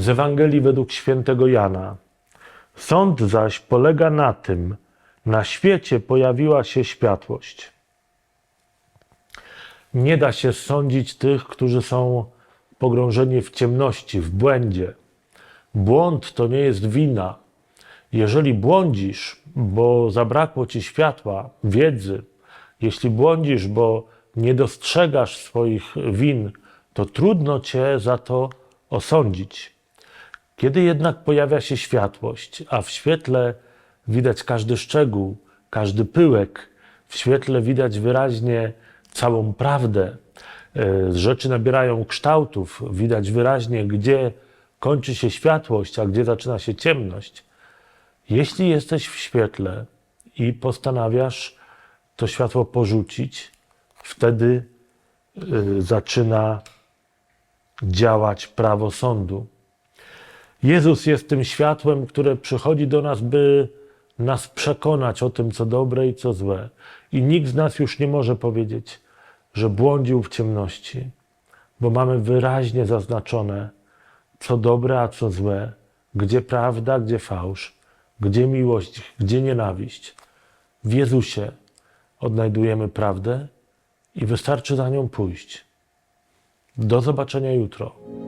Z Ewangelii według świętego Jana. Sąd zaś polega na tym, na świecie pojawiła się światłość. Nie da się sądzić tych, którzy są pogrążeni w ciemności, w błędzie. Błąd to nie jest wina. Jeżeli błądzisz, bo zabrakło ci światła, wiedzy, jeśli błądzisz, bo nie dostrzegasz swoich win, to trudno cię za to osądzić. Kiedy jednak pojawia się światłość, a w świetle widać każdy szczegół, każdy pyłek, w świetle widać wyraźnie całą prawdę, e, rzeczy nabierają kształtów, widać wyraźnie, gdzie kończy się światłość, a gdzie zaczyna się ciemność. Jeśli jesteś w świetle i postanawiasz to światło porzucić, wtedy y, zaczyna działać prawo sądu. Jezus jest tym światłem, które przychodzi do nas, by nas przekonać o tym, co dobre i co złe. I nikt z nas już nie może powiedzieć, że błądził w ciemności, bo mamy wyraźnie zaznaczone, co dobre, a co złe, gdzie prawda, gdzie fałsz, gdzie miłość, gdzie nienawiść. W Jezusie odnajdujemy prawdę i wystarczy za nią pójść. Do zobaczenia jutro.